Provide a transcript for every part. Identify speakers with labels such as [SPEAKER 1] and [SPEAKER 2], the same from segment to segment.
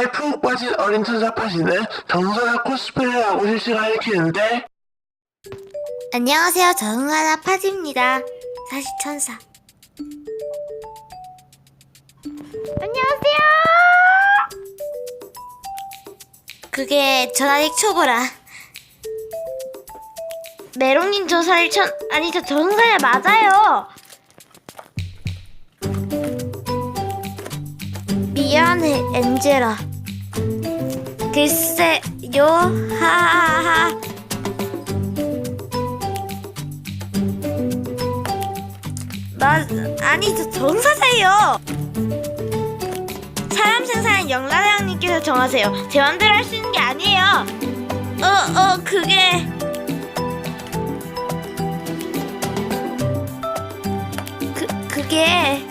[SPEAKER 1] 정사에 푹 빠진 어린 천사파시는 정사가 코스프레를 하고 실시간을 키는데
[SPEAKER 2] 안녕하세요. 정하나 파지입니다. 사시천사. 안녕하세요. 그게 전화릭 초보라. 메롱님 저 살천 아니 저 정사야 맞아요. 미안해 엔젤아. 글쎄요 하하하. 나 아니 저 정사세요. 사람 생사는 영라대왕님께서 정하세요. 제 맘대로 할 수 있는 게 아니에요. 어, 어, 그게 그 그게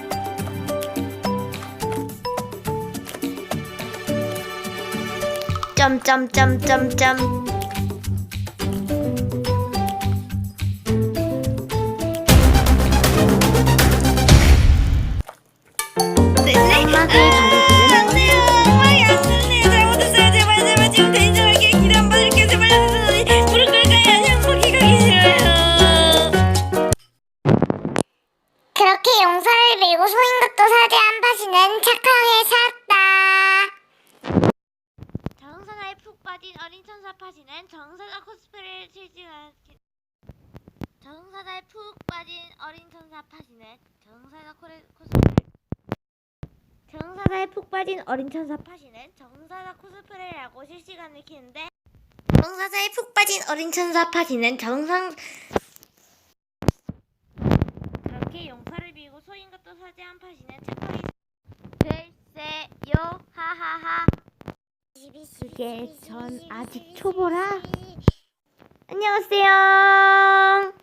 [SPEAKER 2] 점점점점점?
[SPEAKER 3] 아니면 포기가 싫어요.
[SPEAKER 4] 그렇게 용서를 빌고 소인 것도 사지 한 파시는 착하게 샀
[SPEAKER 2] 빠진 어린 천사 파시는 정사나 코스프레를 실시한 정사나에 푹 빠진 어린 천사 파시는 정사나 코레 코스프레 정사나에 푹 빠진 어린 천사 파시는 정사나 코스프레를 하고 실시간을 키는데 정사나에 푹 빠진 어린 천사 파시는 정상 그렇게 용사를 빌고 소인 것도 사지 한 파시는 착하게 글쎄요 하하하 그게 전 아직 초보라. 안녕하세요.